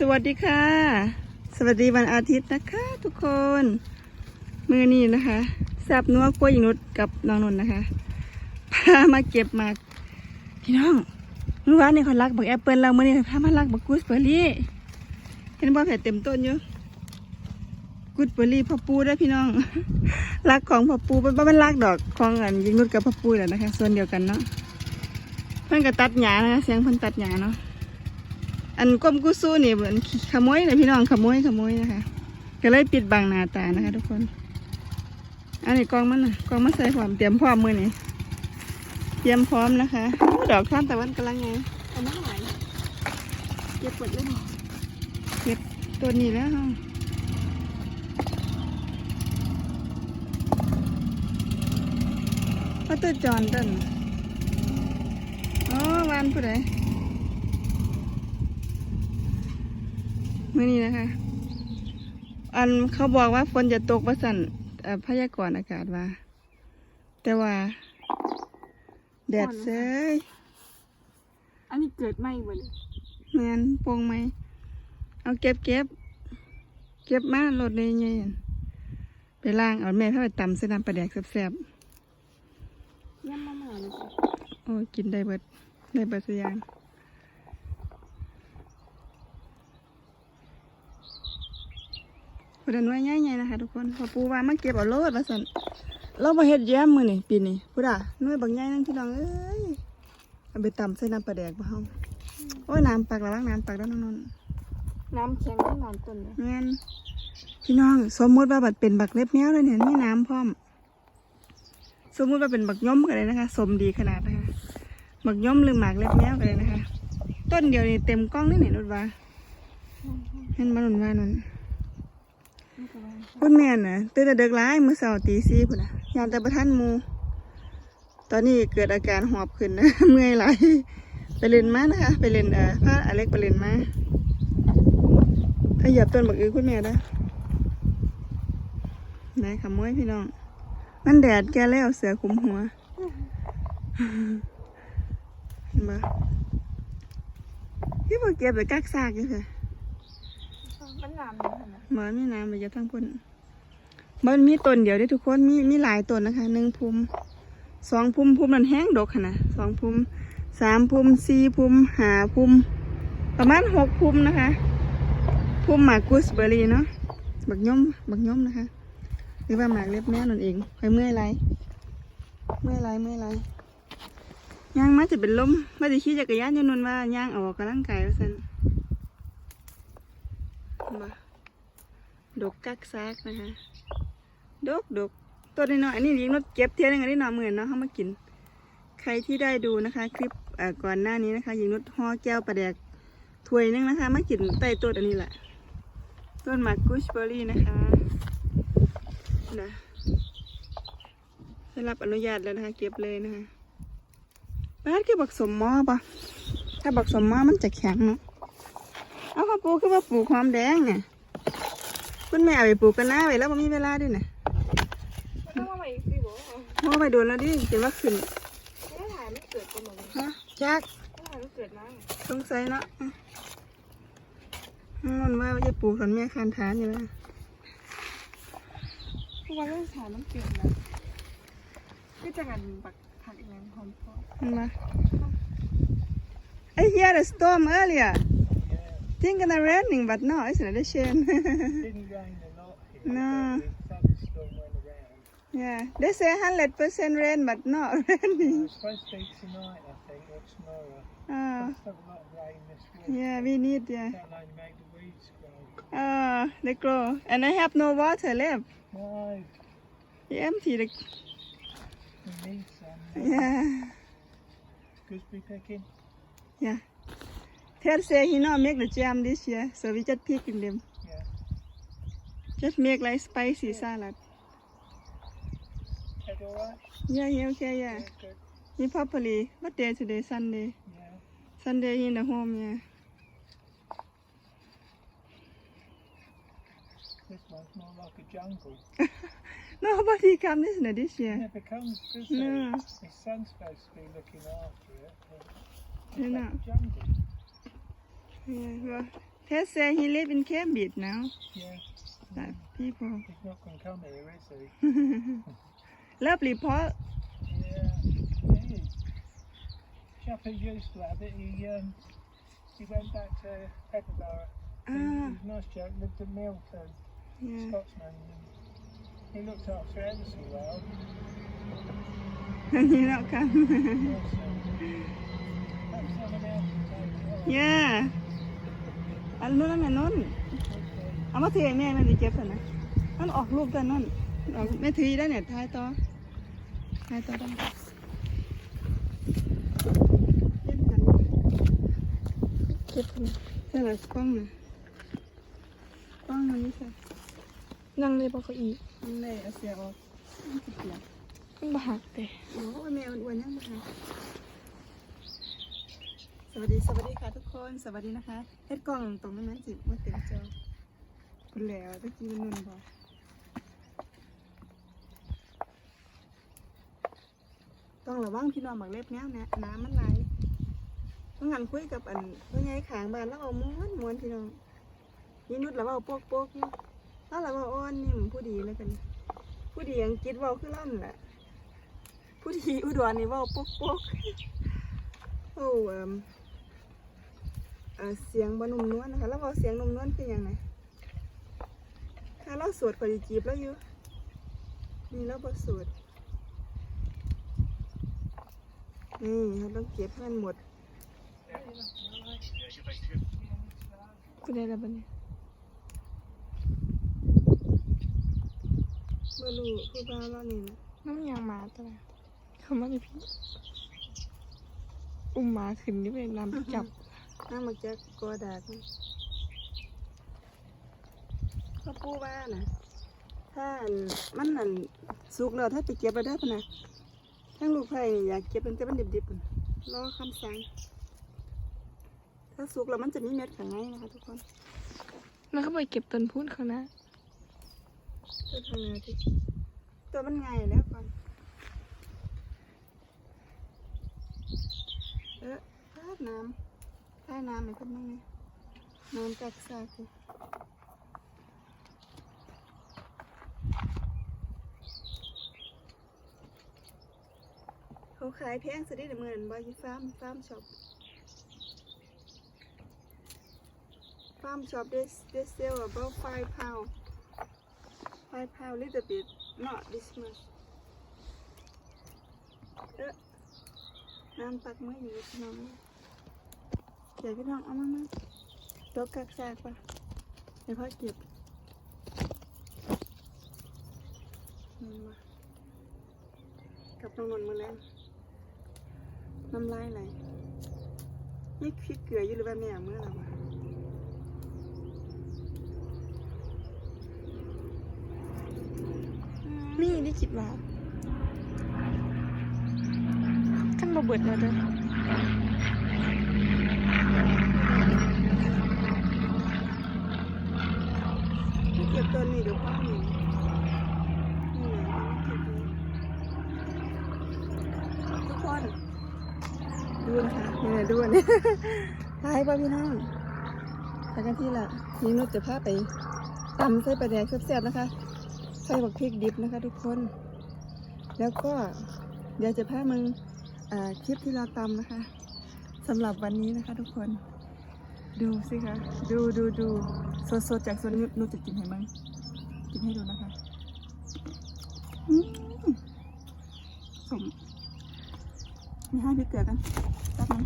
สวัสดีค่ะ สวัสดีวันอาทิตย์นะคะ ทุกคน มือนี้นะคะแซบนัวกล้วยหญิงนุชกับน้องนนท์นะคะ พามาเก็บหมากพี่น้องเมื่อวานนี่เขารักบักแอปเปิลเราเมื่อนี้พามารักบักกูสเบอร์รี่เห็นบ่แผ่เต็มต้นอยู่กูสเบอร์รี่พ่อปูได้อพี่น้องรักของพ่อปูเป็นบ้านรักดอกของอันหญิงนุชกับพ่อปูแหละนะคะ ส่วนเดียวกันเนาะเพิ่นก็ตัดหญ้านะคะเสียงเพิ่นตัดหญ้าเนาะ อันก้มกู้สู้นี่เหมือนขโมยเลยพี่น้องขโมยขโมยนะคะ ก็เลยปิดบังหน้าตานะคะ ทุกคน อันนี้กองมันนะกองมันใส่พร้อมเตรียมพร้อมมือนี่เตรียมพร้อมนะคะดอกท่านตะวันกำลังไงเอามาไหวเก็บปวดเลยเก็บตัวนี้แล้วค่ะว่าตัวจอนต้นอ๋อวานผู้ใด มื่อนี้นะคะ อันเขาบอกว่าฝนจะตกว่าสั่นเอ่อพยากรณ์อากาศว่า แต่ว่าแดดเซยอันนี้เกิดไหมบ่เลยแมนโปงไหม เอาเก็บเก็บเก็บมาโหลดในเงี้ยไปล่างเอาแม่เข้าไปตำเส้นน้ำปลาแดกแซ่บย่ำมาหมาเลยจ้ะๆโอ้ยกินได้เบิดได้เบิดสุดอยางประ เด็นว่าใหญ่ๆนะคะทุกคนพอปูว่ามาเก็บเอาโลดว่าสั่นเราไปเฮ็ดแย้มมือนี่ปีนี้พุดอะหน่วยบางใหญ่นั่นพี่น้องเอ้ยเอาไปตำใส่น้ำปลาแดกบ่เฮาโอ้ยน้ำปักระวังน้ำปักแล้วน้องนนท์น้ำแข็งที่นอนต้นเลยแม่นพี่น้อง สมมุติว่าบัดเป็นบักเล็บแมวเลยเนี่ยมีน้ำพร้อม สมมุติว่าเป็นบักย่อมก็เลยนะคะ สมดีขนาดนะคะบักย่อมหรือหมากเล็บแมวก็เลยนะคะ ต้นเดียวนี่เต็มกล้องนี่เนี่ยนุดว่าเห็นมาหนุนว่านั่นนี่ก็ว่า คุณแม่น่ะตื่นแต่เด็กร้ายเมื่อเช้าตีสี่พุ่นน่ะยามแต่ประทันหมูตอนนี้เกิดอาการหอบขึ้นนะ เมื่อยไหลายไปเล่นมานะคะ ไปเล่นเอ่อพาอเล็กไปเล่นมาถ้าเหยียบต้นบักอือคุณแม่นะไหนขโมยพี่น้อง มันแดดแกแล้วเสือคลุมหัวเห็นปะพี่บอกเก็บไปกักซากอยู่ค่ะ มันน้ำเลยนะหมอนมีน้ำไปจะทั้งพุ่นมันมีต้นเดียวได้อทุกคนมีมีหลายต้นนะคะหนึ่งพุ่มสองพุ่มพุ่มนั้นแห้งดกค่ะนะสองพุ่มสามพุ่มสี่พุ่มห้าพุ่มประมาณหกพุ่มนะคะ พุ่มหมากกูสเบอร์รี่เนาะบักย่อมบักย่อมนะคะ หรือว่าหมากเล็บแม่นั่นเองคอยเมื่อยไรเมื่อยไรเมื่อยไรย่างมาจะเป็นลมมาจะขี่จักรยานอยนนว่าย่างออกกำลังกายว่าสัน มาดกกักซากนะคะดกดกตัวน้อยๆอันนี้ยิงรถเก็บเทียนนึงอันนี้หน่อหมื่นเนาะเขามากิน ใครที่ได้ดูนะคะ คลิปก่อนหน้านี้นะคะยิงรถห่อแก้วปลาแดกถ้วยนึงนะคะมากินใต้ต้นอันนี้แหละ ต้นมากุชเบอร์รี่นะคะนะได้รับอนุญาตแล้วนะคะ เก็บเลยนะคะบ้านคือบักสมมอปะถ้าบักสมมอมันจะแข็งเนาะ เอาข้าวปลูกคือว่าปลูกหอมแดงเนี่ยคุณแม่เอาไปปลูกกันนะไว้แล้วมันมีเวลาด้วยนะมันต้องมาอีกสิบ่มอไปโดนแล้วดิเห็นว่าขึ้นไม่ได้ถ่ายไม่เกิดเป็นหมดเลยฮะจักไม่ถ่ายไม่เกิดนะสงสัยเนาะมันว่าจะปลูกตอนแม่คานฐานอยู่แล้วทุกวันต้องถ่ายมันเกิดนะก็จะกันปักผักอีกแล้วหอมพอมันมา I hear the storm earlier think it's raining but no it's not a shame didn't rain a lot here. No. but the thunderstorm went around. yeah they say 100% rain but not raining It's supposed to be tonight, I think, or tomorrow. Ah. oh Let's a lot of rain this week. yeah we need yeah That'll only make the weeds grow. oh they grow and I have no water left No, you empty the we need some. yeah Gooseberry picking. yeah Ted say he not make the jam this year so we just picking them Yeah. just make like spicy salad Head all right? yeah yeah okay yeah Yeah, good. he properly what day today Sunday Yeah. Sunday he in the home yeah This one's more like a jungle. nobody come this year this It year never comes, does No. it? The sun's supposed to be looking after it. But You it's know. like a jungle. Yeah well Ted said he live in Cambridge now Yeah. that people He's not going to come here, is he? lovely Paul Yeah. He is. Chap who used to have it, he, um, he went back to Edinburgh. Ah he a nice chap, lived in Milton, yeah Scotsman. He looked after Edison well. you know come Also. Perhaps someone else can take it on. yeah อันนู้นนั่นน่ะนู้น Okay. เอามาถือให้แม่แม่จะเก็บกันนะนั่นออกลูกกันนั่นออกแม่ถือได้เนี่ยท้ายต่อท้ายต่อได้เก็บกันใช่ไหมกล้องนะกล้องมันนี่ใช่นั่งเลยบอกเขาอีกมันเลยเอาเสียออกมันสิเปียกมันบหักแต่โอ้ยแม่อ้วนๆยังไง สวัสดีสวัสดีค่ะทุกคนสวัสดีนะคะเฮ็ดกล้องตรงนั้นมันสิมาเต็มจอคุณแล้วตะกี้มันนุ่นบอกต้องระวังพี่น้องบักเล็บแนวนะน้ำมันไหลเมื่องันคุยกับอันเพื่อไงขางบ้านแล้วเอาม้วนม้วนพี่น้องนี่นุดแล้วเอาโป๊กโป๊กอยู่แล้วเราว่าอ้อนนิ่มผู้ดีแล้วกัน ผู้ดีอังกฤษว่าคือล่ำแหละผู้ที่อุดรนี่ว่าโป๊กโป๊กโอ้เอิ่ม เอ่อเสียงบนุ่มนวลนะคะแล้วเว่าเสียงนุ่มนวลคืออย่างไรถ้าเราสวดขอดีจีบแล้วอยู่นี่เราบอสวดนี่เราต้องเก็บให้มันหมดกูได้แล้วบันนี้เมื่อรู้ผู้บ่าวเรานี่นะน้ำยางหมาตัวไหนคำว่านี่พี่อุ้มหมาขึ้นนี่เป็นนำไปจับ น้ามาจากกอดากมันพ่อปู่ว่านะถ้าอันมันนั่นสุกแล้วถ้าไปเก็บไปได้ปะนะทั้งลูกไผ่นี่อยากเก็บเป็นแต่มันดิบๆพุ่นรอคำสั่งถ้าสุกแล้วมันจะมีเม็ดข้างในนะคะทุกคนแล้วก็ไปเก็บต้นพูนเขานะตัวทางเนื้อที่ตัวมันไงแล้วก่อนเออพาดน้ำ พาดน้ำไหมครับน้องเนี่ยน้ำกักซากเลยเขาขายแพงสุดที่เหมือนบอยฟาร์มฟาร์มช็อป farm shop they they sell about five pound five pound little bit not this much เอ๊ะน้ำตักมืออยู่พี่น้อง ดี๋ยวพี่น้องเอามามาตัวกักแซกปะเดี๋ยวพ่อเก็บนี่มากับน้องนนท์มาแล้วน้ำลายไหลนี่พริกเกลืออยู่หรือว่าแม่เมื่อไหร่วะมีนี่คิดว่าขั้นมาเบิดแล้วเด้อ ไม่เก็บ ต้นนี้เดี๋ยวพ่อหนีนี่อามาเก็บเลยทุกคนดูนะคะนี่แหละดูอันนี้ไปป่ะพี่น้องไปกันที่ละนี่นุชจะพาไปตำใส่ปลาแดกแซ่บๆนะคะใส่บักพริกดิบนะคะ ทุกคน แล้วก็เดี๋ยวจะพามึงอ่าคลิปที่เราตำนะคะสำหรับวันนี้นะคะ ทุกคน ดูสิคะ ดูดูดู สดๆจากสวนนุชนุชจะกินให้มั้งกินให้ดูนะคะสมมีห้าพี่เกลือกันแป๊บนึ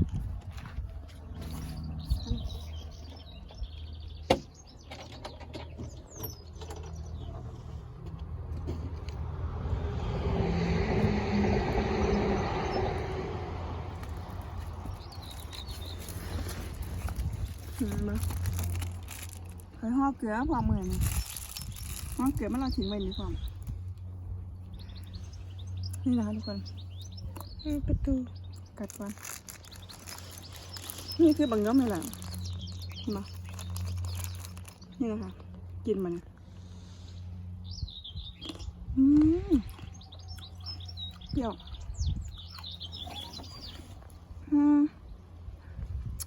งมา เคยห่อเกลือพอมือนี่ห่อเกลือมันเราทิ้งไว้นี่พร้อมนี่นะคะทุกคนเออประตูกัดก่อนนี่คือบังยมเลยแหละมานี่นะคะกินมันยอืมเปรี้ยวอืม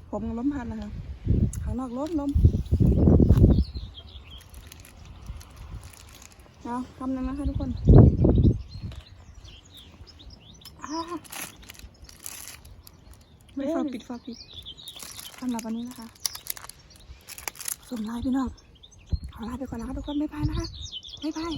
ผมกับล้มพัดนะคะข้างนอกลมลม เอาคำหนึ่งนะคะทุกคนอ่าไม่ฟ้าปิดฟ้าปิดสำหรับวันนี้นะคะสมไลน์พี่น้องขอลาไปก่อนนะคะทุกคนบ๊ายบายนะคะบ๊ายบาย